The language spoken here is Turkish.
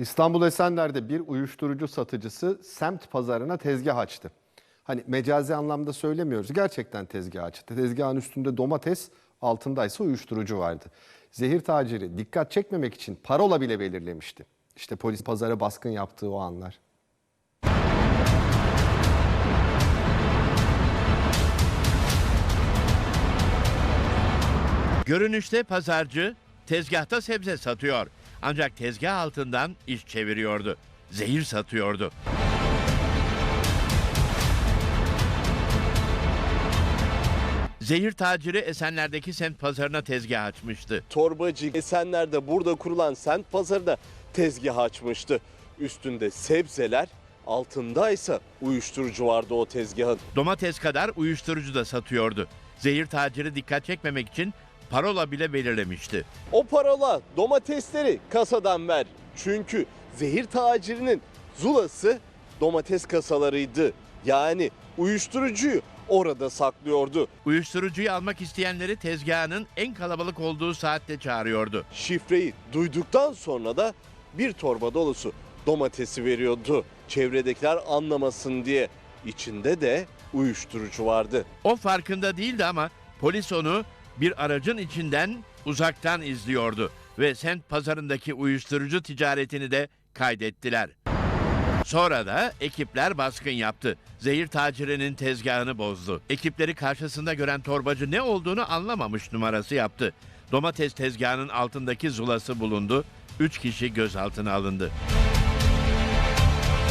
İstanbul Esenler'de bir uyuşturucu satıcısı semt pazarına tezgah açtı. Hani mecazi anlamda söylemiyoruz. Gerçekten tezgah açtı. Tezgahın üstünde domates, altındaysa uyuşturucu vardı. Zehir taciri dikkat çekmemek için parola bile belirlemişti. İşte polis pazara baskın yaptığı o anlar. Görünüşte pazarcı tezgahta sebze satıyor. Ancak tezgah altından iş çeviriyordu. Zehir satıyordu. Zehir taciri Esenler'deki semt pazarına tezgah açmıştı. Torbacı Esenler'de burada kurulan sent pazarına tezgah açmıştı. Üstünde sebzeler, altındaysa uyuşturucu vardı o tezgahın. Domates kadar uyuşturucu da satıyordu. Zehir taciri dikkat çekmemek için parola bile belirlemişti. O parola domatesleri kasadan ver. Çünkü zehir tacirinin zulası domates kasalarıydı. Yani uyuşturucuyu orada saklıyordu. Uyuşturucuyu almak isteyenleri tezgahının en kalabalık olduğu saatte çağırıyordu. Şifreyi duyduktan sonra da bir torba dolusu domatesi veriyordu. Çevredekiler anlamasın diye. İçinde de uyuşturucu vardı. O farkında değildi ama polis onu bir aracın içinden uzaktan izliyordu ve sent pazarındaki uyuşturucu ticaretini de kaydettiler. Sonra da ekipler baskın yaptı. Zehir tacirinin tezgahını bozdu. Ekipleri karşısında gören torbacı ne olduğunu anlamamış numarası yaptı. Domates tezgahının altındaki zulası bulundu. Üç kişi gözaltına alındı.